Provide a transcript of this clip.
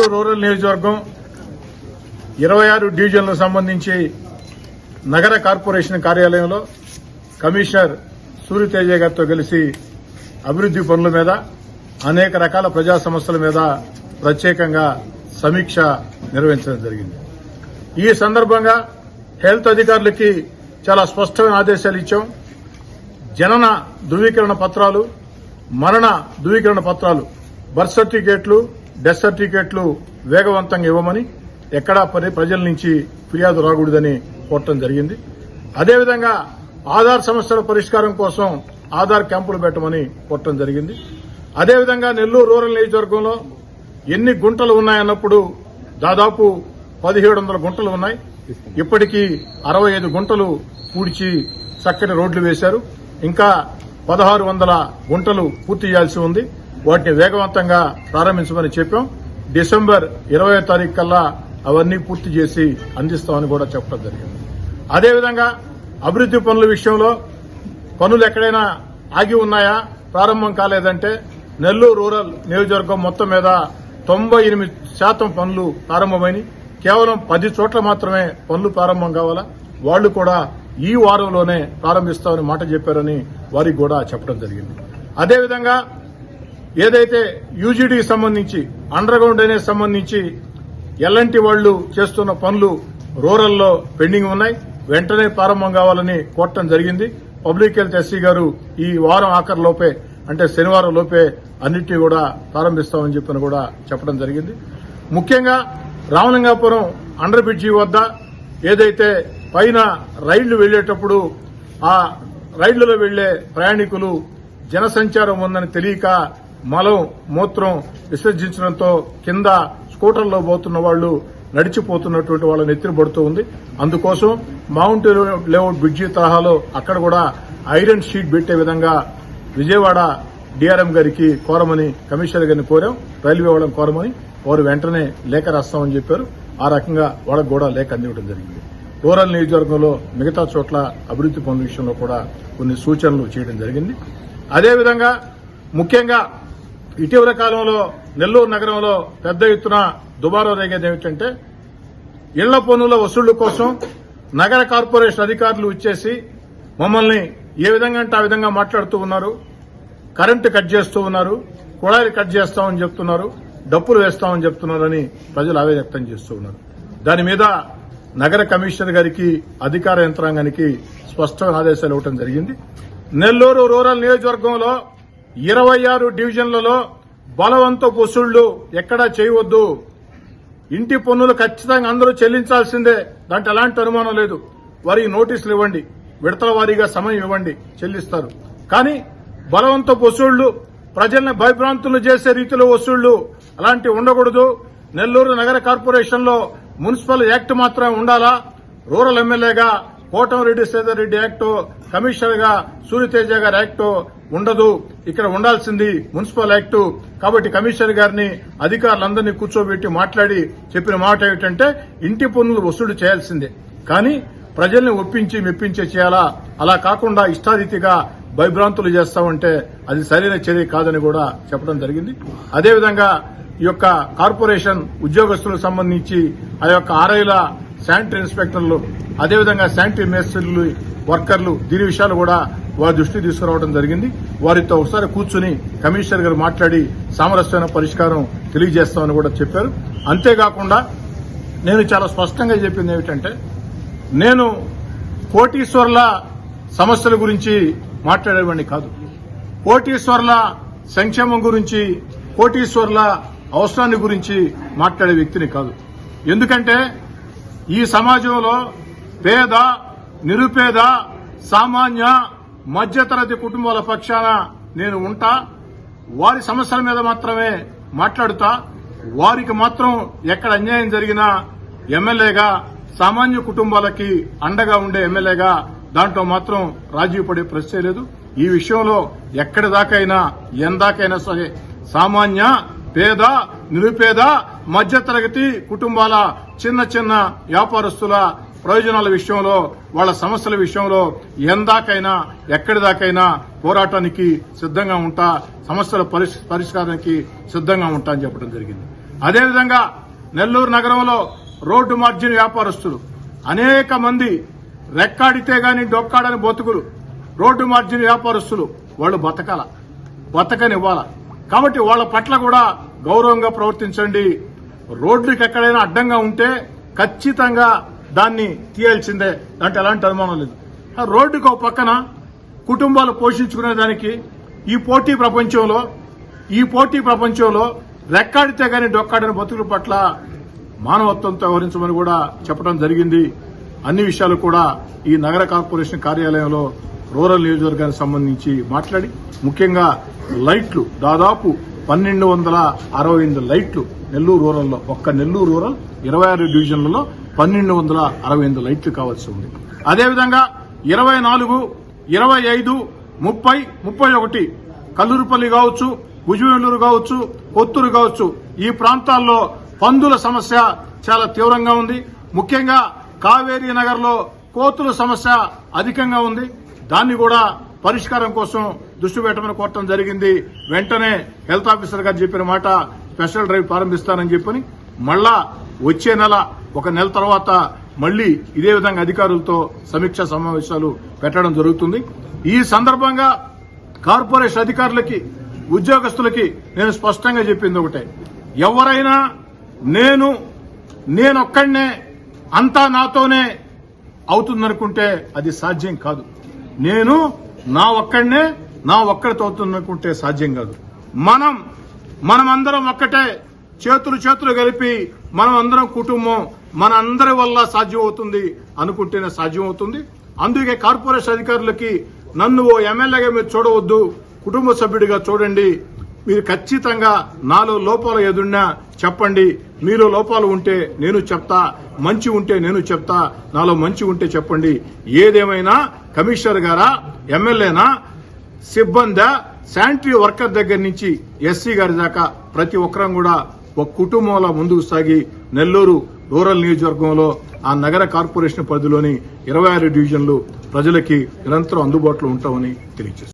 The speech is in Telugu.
నెల్లూరు రూరల్ నియోజకవర్గం ఇరవై ఆరు డివిజన్లకు సంబంధించి నగర కార్పొరేషన్ కార్యాలయంలో కమిషనర్ సూర్యతేజ గారితో కలిసి అభివృద్ది పనుల మీద అనేక రకాల ప్రజా సమస్యల మీద ప్రత్యేకంగా సమీక్ష నిర్వహించడం జరిగింది. ఈ సందర్భంగా హెల్త్ అధికారులకి చాలా స్పష్టమైన ఆదేశాలు ఇచ్చాం. జనన ధృవీకరణ పత్రాలు మరణ ధృవీకరణ పత్రాలు బర్త్ సర్టిఫికేట్లు డెత్ సర్టిఫికేట్లు వేగవంతంగా ఇవ్వమని ఎక్కడా ప్రజల నుంచి ఫిర్యాదు రాకూడదని కోరటం జరిగింది. అదేవిధంగా ఆధార్ సమస్యల పరిష్కారం కోసం ఆధార్ క్యాంపులు పెట్టమని కోరటం జరిగింది. అదేవిధంగా నెల్లూరు రూరల్ నియోజకవర్గంలో ఎన్ని గుంటలు ఉన్నాయన్నప్పుడు దాదాపు పదిహేడు వందల గుంటలు ఉన్నాయి. ఇప్పటికీ అరవై ఐదు గుంటలు పూడ్చి చక్కని రోడ్లు వేశారు. ఇంకా పదహారు వందల గుంటలు పూర్తి చేయాల్సి ఉంది. వాటిని వేగవంతంగా ప్రారంభించమని చెప్పాం. డిసెంబర్ ఇరవై తారీఖు కల్లా అవన్నీ పూర్తి చేసి అందిస్తామని కూడా చెప్పడం జరిగింది. అదేవిధంగా అభివృద్ది పనుల విషయంలో పనులు ఎక్కడైనా ఆగి ఉన్నాయా? ప్రారంభం కాలేదంటే నెల్లూరు రూరల్ నియోజకవర్గం మొత్తం మీద తొంభై ఎనిమిది శాతం పనులు ప్రారంభమైనవి కేవలం పది చోట్ల మాత్రమే పనులు ప్రారంభం కావాలా? వాళ్ళు కూడా ఈ వారంలోనే ప్రారంభిస్తామని మాట చెప్పారని వారికి కూడా చెప్పడం జరిగింది. అదేవిధంగా ఏదైతే యూజీడీకి సంబంధించి అండర్ గ్రౌండ్ డ్రైనేజ్ సంబంధించి ఎల్ఎన్టీ వాళ్ళు చేస్తున్న పనులు రూరల్లో పెండింగ్ ఉన్నాయి. వెంటనే ప్రారంభం కావాలని కోరటం జరిగింది. పబ్లిక్ హెల్త్ ఎస్సీ గారు ఈ వారం ఆఖరిలోపే అంటే శనివారం లోపే అన్నింటినీ కూడా ప్రారంభిస్తామని చెప్పని కూడా చెప్పడం జరిగింది. ముఖ్యంగా రామలింగాపురం అండర్ బ్రిడ్జి వద్ద ఏదైతే పైన రైళ్ళు వెళ్ళేటప్పుడు ఆ రైళ్ళలో వెళ్ళే ప్రయాణికులు జనసంచారం ఉందని తెలియక మలం మూత్రం విసర్జించడంతో కింద స్కూటర్లో పోతున్న వాళ్ళు నడిచిపోతున్నటువంటి వాళ్ళని ఎత్తిన ఉంది. అందుకోసం మౌంట్ లేఅవుట్ బ్రిడ్జి తరహాలో అక్కడ కూడా ఐరన్ షీట్ పెట్టే విధంగా విజయవాడ డిఆర్ఎం గారికి కోరమని కమిషనర్ గారిని కోరాం. రైల్వే వాళ్ళని కోరమని వారు వెంటనే లేఖ రాస్తామని చెప్పారు. ఆ రకంగా వాళ్ళకు కూడా లేఖ అందివ్వడం జరిగింది. రూరల్ నియోజకవర్గంలో మిగతా చోట్ల అభివృద్ది పనుల విషయంలో కూడా కొన్ని సూచనలు చేయడం జరిగింది. అదేవిధంగా ముఖ్యంగా ఇటీవల కాలంలో నెల్లూరు నగరంలో పెద్ద ఎత్తున దుబారా రేగేది ఏమిటంటే ఇళ్ళ పన్నుల వసూళ్ళ కోసం నగర కార్పొరేషన్ అధికారులు ఇచ్చేసి మమ్మల్ని ఏ విధంగా అంటే ఆ విధంగా మాట్లాడుతూ ఉన్నారు. కరెంటు కట్ చేస్తూ ఉన్నారు. కుళాయిలు కట్ చేస్తామని చెప్తున్నారు. డప్పులు వేస్తామని చెప్తున్నారని ప్రజలు ఆవేదన వ్యక్తం చేస్తూ ఉన్నారు. దాని మీద నగర కమిషనర్ గారికి అధికార యంత్రాంగానికి స్పష్టమైన ఆదేశాలు ఇవ్వడం జరిగింది. నెల్లూరు రూరల్ నియోజకవర్గంలో ఇరవై ఆరు డివిజన్లలో బలవంత వసూళ్ళు ఎక్కడా చేయవద్దు. ఇంటి పన్నులు ఖచ్చితంగా అందరూ చెల్లించాల్సిందే. దాంట్లో ఎలాంటి అనుమానం లేదు. వారికి నోటీసులు ఇవ్వండి. విడతల వారీగా సమయం ఇవ్వండి. చెల్లిస్తారు. కానీ బలవంత వసూళ్ళు ప్రజల్ని భయభ్రాంతులు చేసే రీతిలో వసూళ్ళు అలాంటివి ఉండకూడదు. నెల్లూరు నగర కార్పొరేషన్లో మున్సిపల్ యాక్ట్ మాత్రమే ఉండాలా? రూరల్ ఎమ్మెల్యేగా కోటంరెడ్డి శ్రీధర్ రెడ్డి యాక్ట్ కమిషనర్గా సూర్యతేజ గారి యాక్ట్ ఉండదు. ఇక్కడ ఉండాల్సింది మున్సిపల్ యాక్ట్. కాబట్టి కమిషనర్ గారిని అధికారులందరినీ కూర్చోబెట్టి మాట్లాడి చెప్పిన మాట ఏమిటంటే ఇంటి పన్నులు వసూలు చేయాల్సిందే. కానీ ప్రజల్ని ఒప్పించి మెప్పించే చేయాలా? అలా కాకుండా ఇష్టారీతిగా భయభ్రాంతులు చేస్తామంటే అది సరైన చర్య కాదని కూడా చెప్పడం జరిగింది. అదేవిధంగా ఈ యొక్క కార్పొరేషన్ ఉద్యోగస్తులకు సంబంధించి ఆ యొక్క ఆర్ఐల శానిటరీ ఇన్స్పెక్టర్లు అదేవిధంగా శానిటరీ మేస్త్రీలు వర్కర్లు దీని విషయాలు కూడా వారి దృష్టికి తీసుకురావడం జరిగింది. వారితో ఒకసారి కూర్చుని కమిషనర్ గారు మాట్లాడి సామరస్యమైన పరిష్కారం తెలియజేస్తామని కూడా చెప్పారు. అంతేకాకుండా నేను చాలా స్పష్టంగా చెప్పింది ఏమిటంటే నేను కోటీశ్వర్ల సమస్యల గురించి మాట్లాడేవాడిని కాదు. కోటీశ్వర్ల సంక్షేమం గురించి కోటీశ్వర్ల అవసరాన్ని గురించి మాట్లాడే వ్యక్తిని కాదు. ఎందుకంటే ఈ సమాజంలో పేద నిరుపేద సామాన్య మధ్యతరగతి కుటుంబాల పక్షాన నేను ఉంటా. వారి సమస్యల మీద మాత్రమే మాట్లాడుతా. వారికి మాత్రం ఎక్కడ అన్యాయం జరిగినా ఎమ్మెల్యేగా సామాన్య కుటుంబాలకి అండగా ఉండే ఎమ్మెల్యేగా దాంట్లో మాత్రం రాజీ పడే ప్రశ్నే లేదు. ఈ విషయంలో ఎక్కడి దాకైనా ఎందాకైనా సరే సామాన్య పేద నిరుపేద మధ్యతరగతి కుటుంబాల చిన్న చిన్న వ్యాపారస్తుల ప్రయోజనాల విషయంలో వాళ్ళ సమస్యల విషయంలో ఎందాకైనా ఎక్కడి దాకైనా పోరాటానికి సిద్ధంగా ఉంటా సమస్యల పరిష్- పరిష్కారానికి సిద్ధంగా ఉంటా అని చెప్పడం జరిగింది. అదేవిధంగా నెల్లూరు నగరంలో రోడ్డు మార్జిన్ వ్యాపారస్తులు అనేక మంది రెక్కాడితే గాని డొక్కాడని బతుకులు రోడ్డు మార్జిన్ వ్యాపారస్తులు వాళ్ళు బతకాల బతకనివ్వాల. కాబట్టి వాళ్ళ పట్ల కూడా గౌరవంగా ప్రవర్తించండి. రోడ్లకు ఎక్కడైనా అడ్డంగా ఉంటే ఖచ్చితంగా దాన్ని తీయాల్సిందే. దాంట్లో ఎలాంటి అనుమానం లేదు. ఆ రోడ్డుకు ఒక పక్కన కుటుంబాలు పోషించుకునే దానికి ఈ పోటీ ప్రపంచంలో ఈ పోటీ ప్రపంచంలో రెక్కాడితే గాని డొక్కాడని బతుకుల పట్ల మానవత్వంతో వ్యవహరించమని కూడా చెప్పడం జరిగింది. అన్ని విషయాలు కూడా ఈ నగర కార్పొరేషన్ కార్యాలయంలో రూరల్ నియోజకవర్గానికి సంబంధించి మాట్లాడి ముఖ్యంగా లైట్లు దాదాపు పన్నెండు వందల అరవై ఎనిమిది లైట్లు నెల్లూరు రూరల్లో ఒక్క నెల్లూరు రూరల్ ఇరవై ఆరు డివిజన్లలో పన్నెండు వందల అరవై ఎనిమిది లైట్లు కావాల్సి ఉంది. అదేవిధంగా ఇరవై నాలుగు ఇరవై ఐదు ముప్పై ముప్పై ఒకటి కల్లూరుపల్లి కావచ్చు భుజవెల్లూరు కావచ్చు కొత్తూరు కావచ్చు ఈ ప్రాంతాల్లో పందుల సమస్య చాలా తీవ్రంగా ఉంది. ముఖ్యంగా కావేరీ నగర్లో కోతుల సమస్య అధికంగా ఉంది. దాన్ని కూడా పరిష్కారం కోసం దృష్టి పెట్టమని కోరటం జరిగింది. వెంటనే హెల్త్ ఆఫీసర్ గారు చెప్పిన మాట స్పెషల్ డ్రైవ్ ప్రారంభిస్తానని చెప్పని మళ్ళా వచ్చే నెల ఒక నెల తర్వాత మళ్ళీ ఇదే విధంగా అధికారులతో సమీక్షా సమావేశాలు పెట్టడం జరుగుతుంది. ఈ సందర్భంగా కార్పొరేషన్ అధికారులకి ఉద్యోగస్తులకి నేను స్పష్టంగా చెప్పింది ఒకటే. ఎవరైనా నేను నేనొక్కడనే అంతా నాతోనే అవుతుందనుకుంటే అది సాధ్యం కాదు. నేను నా ఒక్కడనే నా ఒక్కడితో అవుతుందనుకుంటే సాధ్యం కాదు. మనం మనం అందరం ఒక్కటే చేతులు చేతులు కలిపి మనం అందరం కుటుంబం మన అందరి వల్ల సాధ్యం అవుతుంది అనుకుంటేనే సాధ్యం అవుతుంది అందుకే కార్పొరేషన్ అధికారులకి నన్ను ఓ ఎమ్మెల్యేగా మీరు చూడవద్దు కుటుంబ సభ్యుడిగా చూడండి. మీరు ఖచ్చితంగా నాలో లోపాలు ఎదున్నా చెప్పండి. మీలో లోపాలు ఉంటే నేను చెప్తా మంచి ఉంటే నేను చెప్తా నాలో మంచి ఉంటే చెప్పండి. ఏదేమైనా కమిషనర్ గారా ఎమ్మెల్యేనా సిబ్బంది శానిటరీ వర్కర్ దగ్గర నుంచి ఎస్సీ గారి దాకా ప్రతి ఒక్కరం కూడా ఒక కుటుంబంలో ముందుకు సాగి నెల్లూరు రూరల్ నియోజకవర్గంలో ఆ నగర కార్పొరేషన్ పరిధిలోని ఇరవై ఆరు డివిజన్లు ప్రజలకి నిరంతరం అందుబాటులో ఉంటామని తెలియజేస్తారు